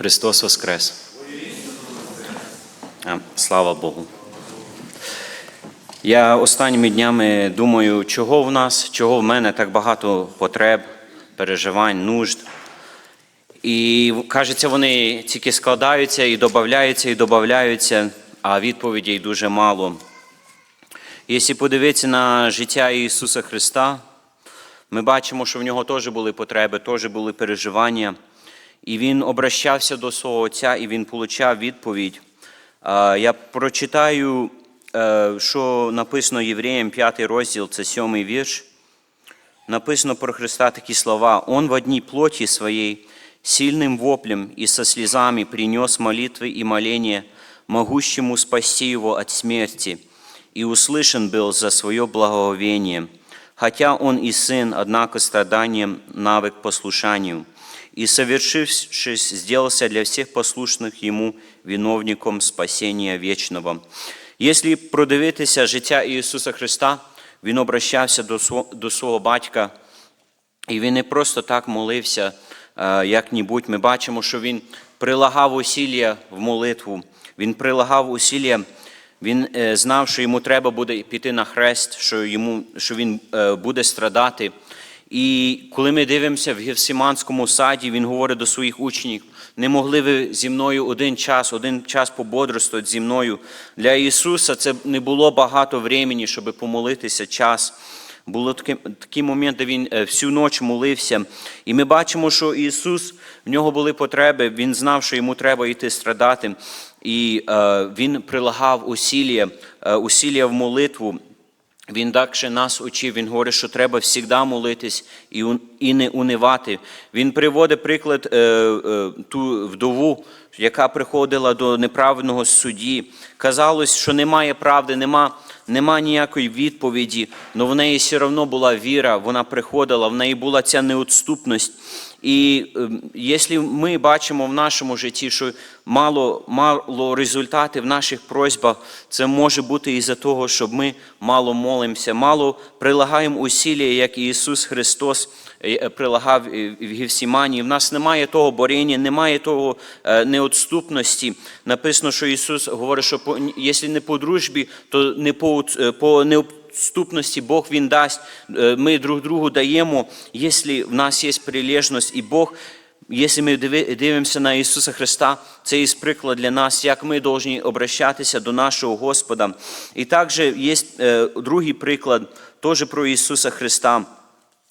Христос Воскрес! Слава Богу! Я останніми днями думаю, чого в нас, чого в мене так багато потреб, переживань, нужд. І кажеться, вони тільки складаються і додаються, і додаються, а відповідей дуже мало. Якщо подивитися на життя Ісуса Христа, ми бачимо, що в нього теж були потреби, теж були переживання І він обращався до свого Отця, і він отримав відповідь. А, Я прочитаю, е, що написано Євреям 5 розділ, це 7 вірш. Написано про Христа такі слова. Он в одній плоті своей сильным воплем и со слезами принес молитвы и моления, могущему спасти его от смерти, и услышан был за свое благоговение. Хотя он и сын, однако страданием навык послушанию, и, совершившись, сделался для всех послушных ему виновником спасения вечного. Якщо продивитися життя Ісуса Христа, Він обращався до свого, батька, і він не просто так молився е, як-небудь. Ми бачимо, що він прилагав усілля в молитву, він прилагав усілля, він е, знав, що йому треба буде піти на хрест, що, йому, що він е, буде страдати. І коли ми дивимося в Гефсиманському саді, він говорить до своїх учнів, не могли ви зі мною один час, один час пободрствувати зі мною. Для Ісуса це не було багато времени, щоб помолитися час. Було такі, такі моменти, він е, всю ніч молився. І ми бачимо, що Ісус, в нього були потреби, Він знав, що йому треба йти страдати. І е, Він прилагав усілля, е, усілля в молитву. Він також нас учив, він говорить, що треба завжди молитись і, і не унивати. Він приводить приклад е, е, ту вдову, яка приходила до неправедного судді. Казалось, що немає правди, нема, нема ніякої відповіді, але в неї все одно була віра, вона приходила, в неї була ця неотступність. І е, якщо ми бачимо в нашому житті, що мало, мало результатів в наших просьбах, це може бути із-за того, що ми мало молимося, мало прилагаємо усілля, як Ісус Христос е, прилагав е, в Гефсімані. В нас немає того боріння, немає того е, неотступності. Написано, що Ісус говорить, що по- якщо не по дружбі, то не по, от- е, по Бог Він дасть. Е, Ми друг другу даємо, якщо в нас є прилежність, і Бог Якщо ми дивимося на Ісуса Христа, це є приклад для нас, як ми повинні обращатися до нашого Господа. І також є е, другий приклад, теж про Ісуса Христа.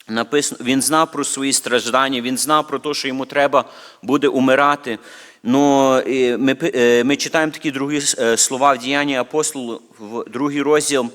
Написано, він знав про свої страждання, він знав про те, що йому треба буде умирати. Но е, ми, е, ми читаємо такі другі слова в Діянні апостолу, в другий розділ,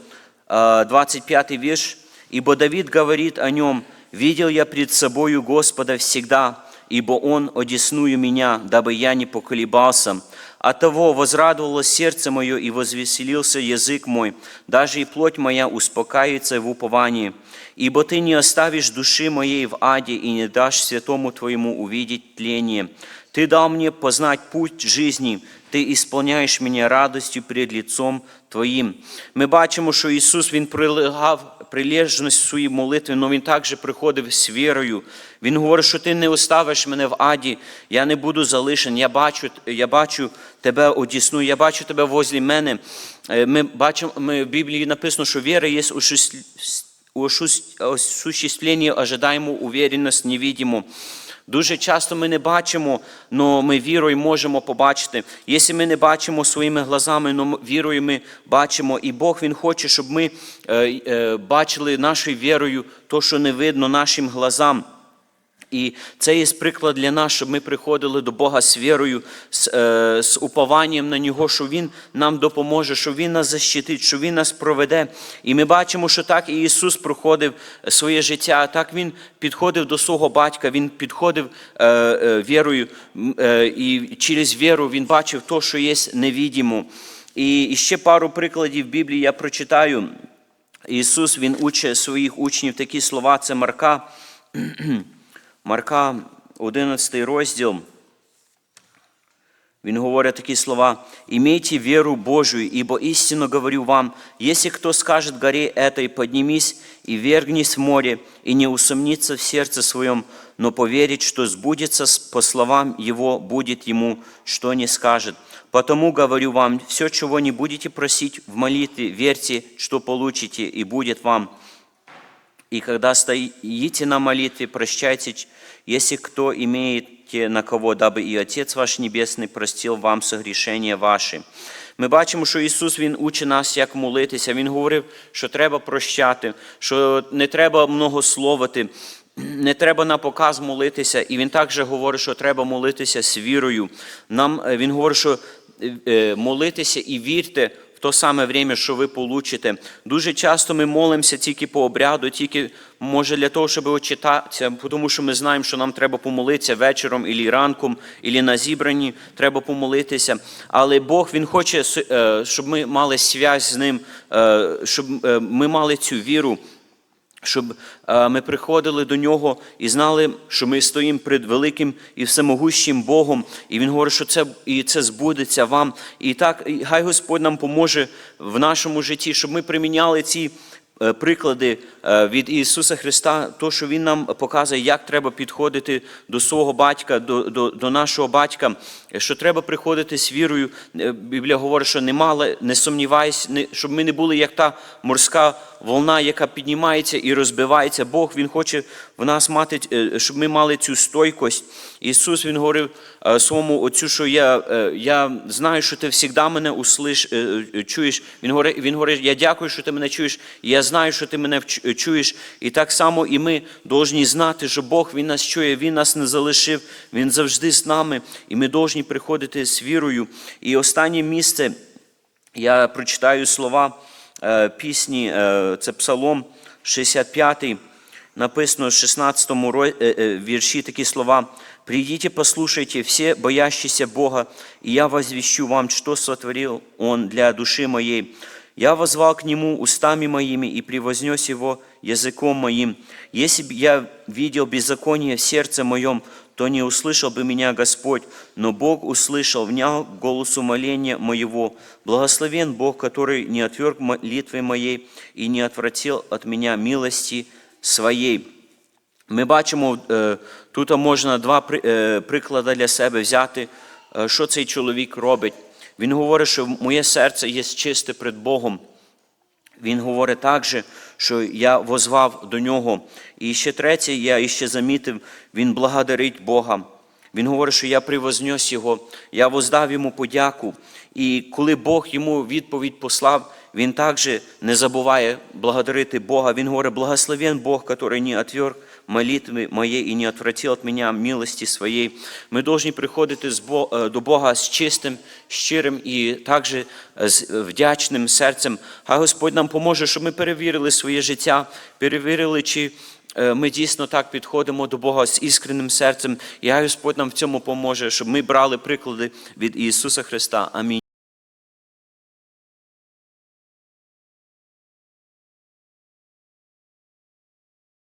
25 вірш. «Ибо Давид говорит о нем, видел я пред собою Господа всегда, ибо Он одесную меня, дабы я не поколебался. Оттого возрадовалось сердце мое и возвеселился язык мой, даже и плоть моя успокаивается в уповании. Ибо ты не оставишь души моей в аде и не дашь святому твоему увидеть тление. Ты дал мне познать путь жизни, ти ісполняєш мене радостю перед лицом Твоїм. Ми бачимо, що Ісус Він прилягав прилежність своїй молитві, але Він також приходив з вірою. Він говорить, що ти не оставиш мене в аді, я не буду залишений, я бачу, я бачу тебе одісну, я бачу тебе возле мене. Е, Ми бачимо, ми, в Біблії написано, що віра є осуществлення ожидаємо, уверенность невидиму. Дуже часто ми не бачимо, але ми вірою можемо побачити. Якщо ми не бачимо своїми глазами, але вірою ми бачимо. І Бог Він хоче, щоб ми е, е, бачили нашою вірою то, що не видно нашим глазам. І це є приклад для нас, щоб ми приходили до Бога з вірою, з, е, з упованням на Нього, що Він нам допоможе, що Він нас защитить, що Він нас проведе. І ми бачимо, що так і Ісус проходив своє життя, так Він підходив до свого батька, Він підходив е, е, вірою, е, і через віру Він бачив то, що є невідімо. І, і ще пару прикладів Біблії я прочитаю. Ісус Він учить своїх учнів такі слова, це Марка. Марка, 11 розділ, Він говорить такі слова: «Имейте веру Божию, ибо истинно говорю вам, если кто скажет горе этой, поднимись и вергнись в море, и не усомнится в сердце своем, но поверит, что сбудется с- по словам его, будет ему, что не скажет. Потому говорю вам, все, чего не будете просить в молитве, верьте, что получите, и будет вам. И когда стоите на молитве, прощайте, если кто имеете на кого, дабы и Отец ваш Небесний простил вам согрішення ваші. Ми бачимо, що Ісус Він учить нас, як молитися. Він говорив, що треба прощати, що не треба многословити, не треба на показ молитися. І Він також говорить, що треба молитися з вірою. Нам, е, він говорить, що е, е, молитися і вірте то саме время, що ви получите. Дуже часто ми молимося тільки по обряду, тільки може для того, щоб очитатися, тому що ми знаємо, що нам треба помолитися вечором, ілі ранком, і на зібранні треба помолитися. Але Бог Він хоче, е, щоб ми мали связь з ним, е, щоб е, ми мали цю віру. Щоб е, ми приходили до нього і знали, що ми стоїмо перед великим і всемогущим Богом, і Він говорить, що це і це збудеться вам. І так, і хай Господь нам поможе в нашому житті, щоб ми приміняли ці е, приклади е, від Ісуса Христа, то, що Він нам показує, як треба підходити до свого батька, до, до, до нашого батька, що треба приходити з вірою. Біблія говорить, що не мали, не сумнівайся, не- щоб ми не були як та морська волна, яка піднімається і розбивається. Бог Він хоче в нас мати, е, щоб ми мали цю стойкость. Ісус Він говорив е, своєму отцю, що я, е, я знаю, що ти завжди мене услиш, чуєш. Він говорить, він говорить, я дякую, що ти мене чуєш, я знаю, що ти мене чуєш. І так само і ми повинні знати, що Бог Він нас чує, Він нас не залишив, Він завжди з нами, і ми повинні приходити з вірою. І останнє місце я прочитаю слова пісні, е, це Псалом 65, написано в 16 ро- е, е, вірші такі слова. «Придите, послушайте, все боящиеся Бога, и я возвещу вам, что сотворил Он для души моей. Я возвал к Нему устами моими и превознес Его языком моим. Если бы я видел беззаконие в сердце моем, то не услышал бы меня Господь, но Бог услышал, внял к голосу моления моего. Благословен Бог, который не отверг молитвы моей и не отвратил от меня милости своей. Ми бачимо, е, тут можна два при- е, приклади для себе взяти, е, що цей чоловік робить. Він говорить, що моє серце є чисте перед Богом. Він говорить також, що я возвав до нього. І ще третє, я іще замітив, він благодарить Бога. Він говорить, що я привознес його, я воздав йому подяку. І коли Бог йому відповідь послав, він також не забуває благодарити Бога. Він говорить, благословен Бог, який не отверг молитвы моей и не отвратил от меня милости своей. Ми повинні приходити е, до Бога з чистим, щирим і також з вдячним серцем. Хай Господь нам поможе, щоб ми перевірили своє життя, перевірили, чи е, ми дійсно так підходимо до Бога з іскренним серцем. І Господь нам в цьому поможе, щоб ми брали приклади від Ісуса Христа. Амінь.